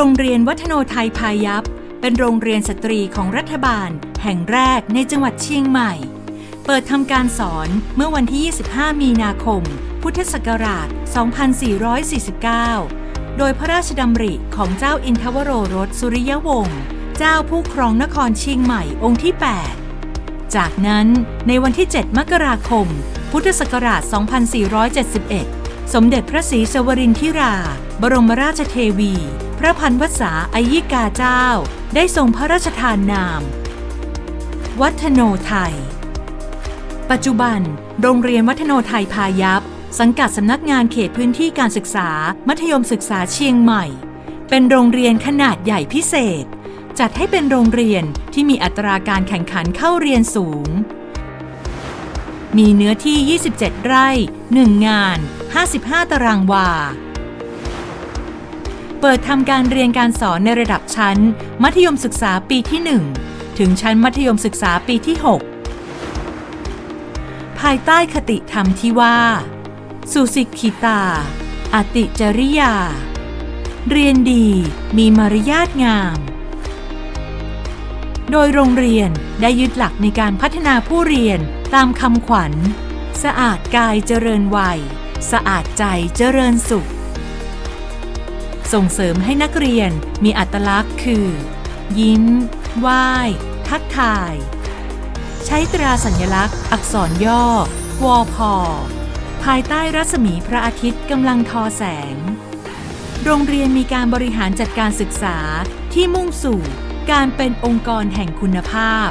รงเรียนวัฒโนไทยพายัพ เป็นโรงเรียนสตรีของรัฐบาล แห่งแรกในจังหวัดเชียงใหม่ เปิดทำการสอนเมื่อวันที่ 25 มีนาคม พุทธศักราช 2449 โดยพระราชดำริของเจ้าอินทวโรรสสุริยวงศ์เจ้าผู้ครองนครเชียงใหม่องค์ที่ 8 จากนั้นในวันที่ 7 มกราคม พุทธศักราช 2471 สมเด็จพระศรีสวรินทิรา บรมราชเทวี พระพันวษาอายิกาเจ้า ได้ทรงพระราชทานนาม วัฒโนไทย ปัจจุบัน โรงเรียนวัฒโนไทยพายัพสังกัดสำนักงานเขตพื้นที่การศึกษา มัธยมศึกษาเชียงใหม่ เป็นโรงเรียนขนาดใหญ่พิเศษ จัดให้เป็นโรงเรียนที่มีอัตราการแข่งขันเข้าเรียนสูง มีเนื้อที่ 27 ไร่ 1 งาน 55 ตารางวา เปิดทำการเรียนการสอนในระดับชั้น มัธยมศึกษาปีที่ 1 ถึงชั้นมัธยมศึกษาปีที่ 6 ภายใต้คติธรรมที่ว่า สุสิกขิตา อติจริยา เรียนดีมีมารยาทงาม โดยโรงเรียนได้ยึดหลักในการพัฒนาผู้เรียนตามคำขวัญ สะอาดกายเจริญวัย สะอาดใจเจริญสุข ส่งเสริมให้นักเรียนมีอัตลักษณ์คือ ยิ้ม ไหว้ ทักทาย ใช้ตราสัญลักษณ์ อักษรย่อ วอพอ ภายใต้รัศมีพระอาทิตย์กำลังทอแสง โรงเรียนมีการบริหารจัดการศึกษาที่มุ่งสู่การเป็นองค์กรแห่งคุณภาพ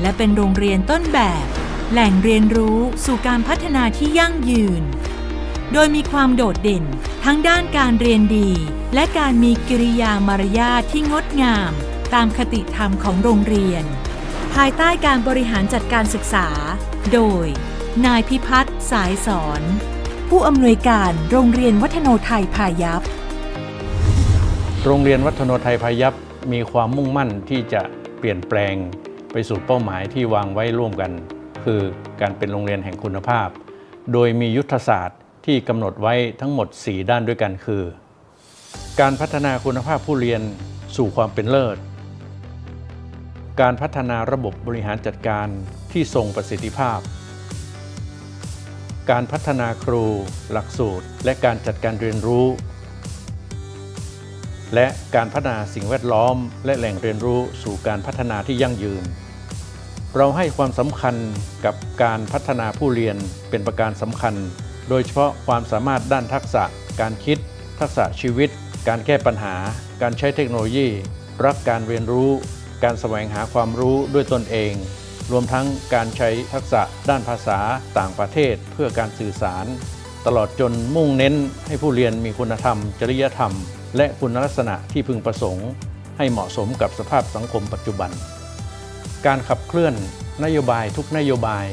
และเป็นโรงเรียนต้นแบบ แหล่งเรียนรู้สู่การพัฒนาที่ยั่งยืน โดยมีความโดดเด่น ทั้งด้านการเรียนดี และการมีกิริยามารยาทที่งดงาม ตามคติธรรมของโรงเรียน ภายใต้การบริหารจัดการศึกษา โดย นายพิพัฒน์สายสอน ผู้อำนวยการโรงเรียนวัฒโนไทยพายัพโรงเรียนวัฒโนไทยพายัพมีความมุ่งมั่นที่จะเปลี่ยนแปลงไปสู่เป้าหมายที่วางไว้ร่วมกัน คือการเป็นโรงเรียนแห่งคุณภาพ โดยมียุทธศาสตร์ ที่กำหนดไว้ทั้งหมด 4 ด้านด้วยกันคือ การพัฒนาคุณภาพผู้เรียนสู่ความเป็นเลิศ การพัฒนาระบบบริหารจัดการที่ทรงประสิทธิภาพ การพัฒนาครู หลักสูตร และการจัดการเรียนรู้ และการพัฒนาสิ่งแวดล้อม และแหล่งเรียนรู้สู่การพัฒนาที่ยั่งยืน เราให้ความสำคัญกับการพัฒนาผู้เรียนเป็นประการสำคัญ โดยเฉพาะความสามารถด้านทักษะ การคิด ทักษะชีวิต การแก้ปัญหา การใช้เทคโนโลยี รักการเรียนรู้ การแสวงหาความรู้ด้วยตนเอง รวมทั้งการใช้ทักษะด้านภาษาต่างประเทศ เพื่อการสื่อสาร ตลอดจนมุ่งเน้นให้ผู้เรียนมีคุณธรรม จริยธรรม และคุณลักษณะที่พึงประสงค์ ให้เหมาะสมกับสภาพสังคมปัจจุบัน การขับเคลื่อนนโยบายทุกนโยบาย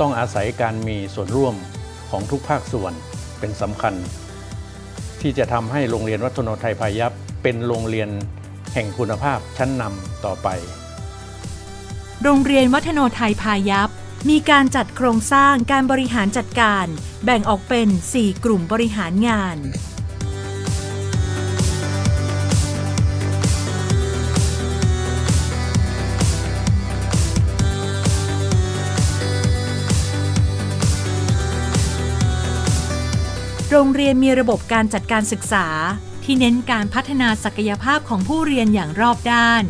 ต้องอาศัยการมีส่วนร่วม ของทุกภาคส่วนเป็นสำคัญ ที่จะทำให้โรงเรียนวัฒนไทยพายัพเป็นโรงเรียนแห่งคุณภาพชั้นนำต่อไป โรงเรียนวัฒนไทยพายัพมีการจัดโครงสร้างการบริหารจัดการ แบ่งออกเป็น 4 กลุ่มบริหารงาน รงเรียนมีระบบการจัดการศึกษา ที่เน้นการพัฒนาศักยภาพของผู้เรียนอย่างรอบด้าน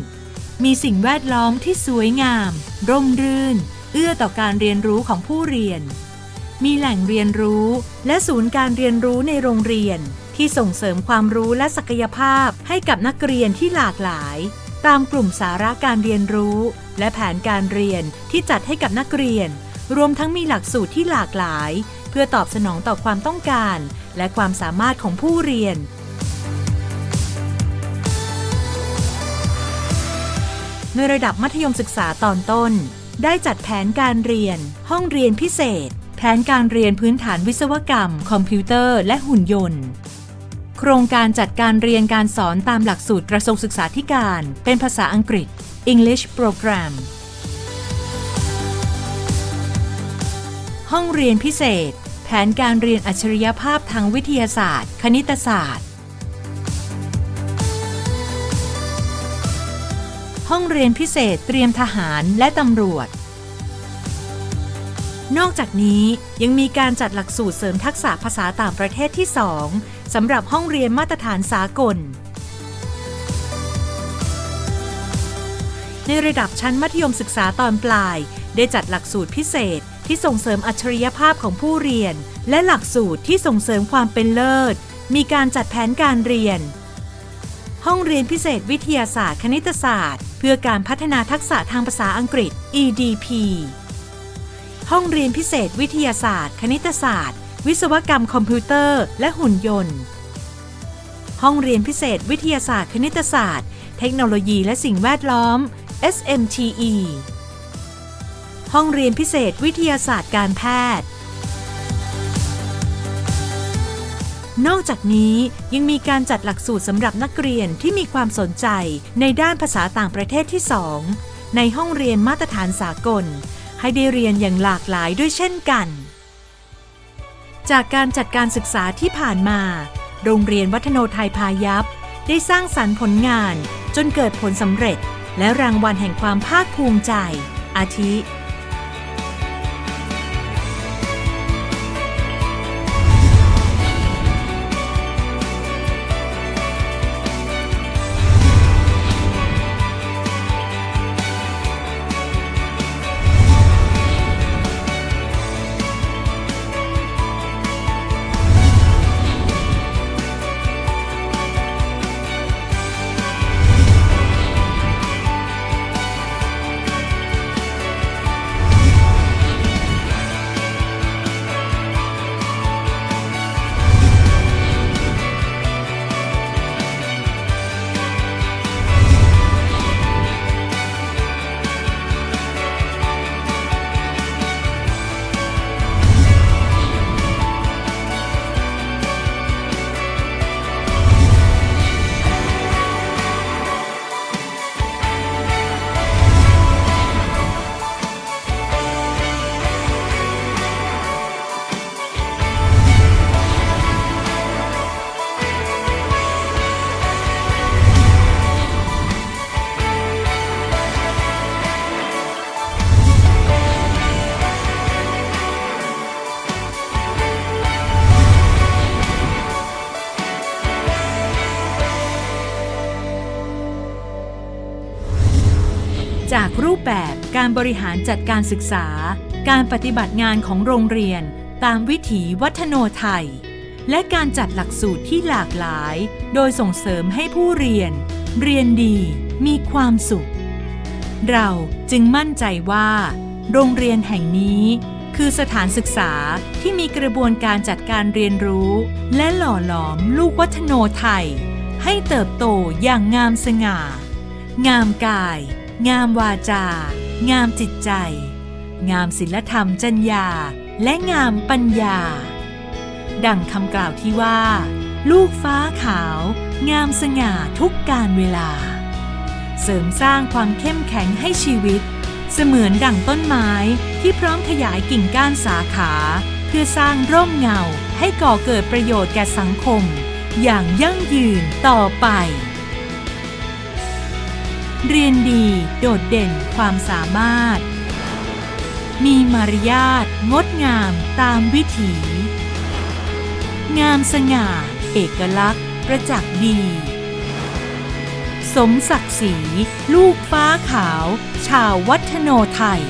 มีสิ่งแวดล้อมที่สวยงาม ร่มรื่น เอื้อต่อการเรียนรู้ของผู้เรียน มีแหล่งเรียนรู้และศูนย์การเรียนรู้ในโรงเรียน ที่ส่งเสริมความรู้และศักยภาพให้กับนักเรียนที่หลากหลาย ตามกลุ่มสาระการเรียนรู้ และแผนการเรียนที่จัดให้กับนักเรียน รวมทั้งมีหลักสูตรที่หลากหลาย เพื่อตอบสนองต่อความต้องการ และความสามารถของผู้เรียน ในระดับมัธยมศึกษาตอนต้น ได้จัดแผนการเรียน ห้องเรียนพิเศษ แผนการเรียนพื้นฐานวิศวกรรม คอมพิวเตอร์ และหุ่นยนต์ โครงการจัดการเรียนการสอนตามหลักสูตรกระทรวงศึกษาธิการ เป็นภาษาอังกฤษ English Program ห้องเรียนพิเศษ แผนการเรียนอัจฉริยภาพทางวิทยาศาสตร์ คณิตศาสตร์ ห้องเรียนพิเศษเตรียมทหารและตำรวจ นอกจากนี้ยังมีการจัดหลักสูตรเสริมทักษะภาษาต่างประเทศที่ 2สำหรับห้องเรียนมาตรฐานสากล ในระดับชั้นมัธยมศึกษาตอนปลาย ได้จัดหลักสูตรพิเศษ ที่ส่งเสริมอัจฉริยภาพของผู้เรียน และหลักสูตรที่ส่งเสริมความเป็นเลิศ มีการจัดแผนการเรียน ห้องเรียนพิเศษวิทยาศาสตร์ คณิตศาสตร์ เพื่อการพัฒนาทักษะทางภาษาอังกฤษ EDP ห้องเรียนพิเศษวิทยาศาสตร์ คณิตศาสตร์ วิศวกรรมคอมพิวเตอร์ และหุ่นยนต์ ห้องเรียนพิเศษวิทยาศาสตร์ คณิตศาสตร์ เทคโนโลยีและสิ่งแวดล้อม SMTE ห้องเรียนพิเศษวิทยาศาสตร์การแพทย์ นอกจากนี้ยังมีการจัดหลักสูตรสำหรับนักเรียนที่มีความสนใจในด้านภาษาต่างประเทศที่ 2 ในห้องเรียนมาตรฐานสากล ให้ได้เรียนอย่างหลากหลายด้วยเช่นกัน จากการจัดการศึกษาที่ผ่านมา โรงเรียนวัฒโนไทยพายัพได้สร้างสรรค์ผลงานจนเกิดผลสำเร็จและรางวัลแห่งความภาคภูมิใจ อาทิ การบริหารจัดการศึกษา การปฏิบัติงานของโรงเรียน ตามวิถีวัฒโนไทย และการจัดหลักสูตรที่หลากหลาย โดยส่งเสริมให้ผู้เรียน เรียนดีมีความสุข เราจึงมั่นใจว่า โรงเรียนแห่งนี้คือสถานศึกษาที่มีกระบวนการจัดการเรียนรู้ และหล่อหลอมลูกวัฒโนไทย ให้เติบโตอย่างงามสง่า งามกาย งามวาจา งามจิตใจ งามศิลธรรมจัญญา และงามปัญญา ดังคำกล่าวที่ว่า ลูกฟ้าขาว งามสง่าทุกการเวลา เสริมสร้างความเข้มแข็งให้ชีวิต เสมือนดั่งต้นไม้ที่พร้อมขยายกิ่งก้านสาขา เพื่อสร้างร่มเงาให้ก่อเกิดประโยชน์แก่สังคม อย่างยั่งยืนต่อไป เรียนดี โดดเด่นความสามารถ มีมารยาทงดงามตามวิถี งามสง่า เอกลักษณ์ ประจักษ์ดี สมศักดิ์ศรี ลูกฟ้าขาว ชาววัฒโนไทย